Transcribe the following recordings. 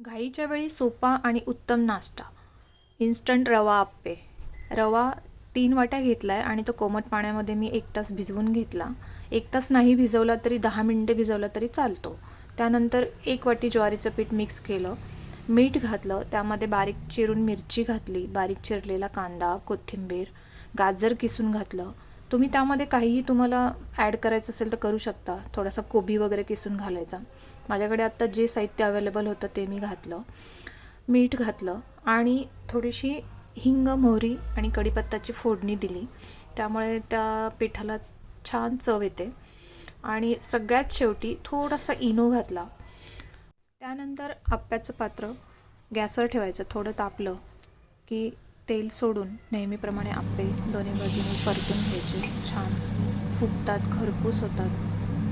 घाईच्या वेळी सोपा आणि उत्तम नाश्ता. इन्स्टंट रवा आप्पे. रवा तीन वाट्या घेतला आहे आणि तो कोमट पाण्यामध्ये मी एक तास भिजवून घेतला. एक तास नाही भिजवला तरी दहा मिनटे भिजवला तरी चालतो. त्यानंतर एक वाटी ज्वारीचं पीठ मिक्स केलं. मीठ घातलं. त्यामध्ये बारीक चिरून मिरची घातली. बारीक चिरलेला कांदा कोथिंबीर गाजर किसून घातलं. तुम्ही त्यामध्ये काहीही तुम्हाला ॲड करायचं असेल तर करू शकता. थोडासा कोबी वगैरे किसून घालायचा. माझ्याकडे आत्ता जे साहित्य अवेलेबल होतं ते मी घातलं. मीठ घातलं आणि थोडीशी हिंग मोहरी आणि कढीपत्ताची फोडणी दिली. त्यामुळे त्या पिठाला छान चव येते. आणि सगळ्यात शेवटी थोडासा इनो घातला. त्यानंतर आप्याचं पात्र गॅसवर ठेवायचं. थोडं तापलं की तेल सोडून नेहमीप्रमाणे आप्पे दोन्ही बाजूने परतून घ्यायचे. छान. फुटतात खरपूस होतात.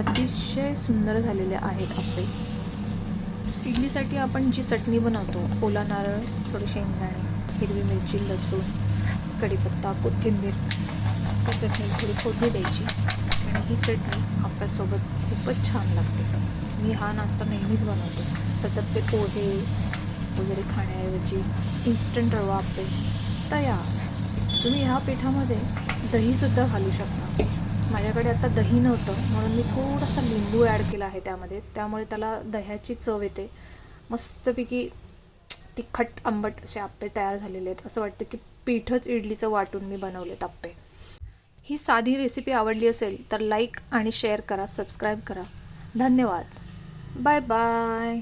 अतिशय सुंदर झालेले आहेत आप्पे. इडलीसाठी आपण जी चटणी बनवतो ओला नारळ थोडे शेंगदाणे हिरवी मिरची लसूण कढीपत्ता कोथिंबीर ही चटणी थोडी फोडणी द्यायची आणि ही चटणी आंब्यासोबत खूपच छान लागते. मी हा नाश्ता नेहमीच बनवते. सतत ते पोहे वगैरे खाण्याऐवजी इन्स्टंट रवा आप्पे. तयार तुम्ही ह्या पिठामध्ये दहीसुद्धा घालू शकता. माझ्याकडे आता दही नव्हतं म्हणून मी थोडासा लिंबू ॲड केला आहे त्यामध्ये. त्यामुळे त्याला दह्याची चव येते. मस्तपैकी तिखट आंबट असे आप्पे तयार झालेले आहेत. असं वाटतं की पीठच इडलीचं वाटून मी बनवलेत आप्पे. ही साधी रेसिपी आवडली असेल तर लाईक आणि शेअर करा सबस्क्राईब करा. धन्यवाद. Bye bye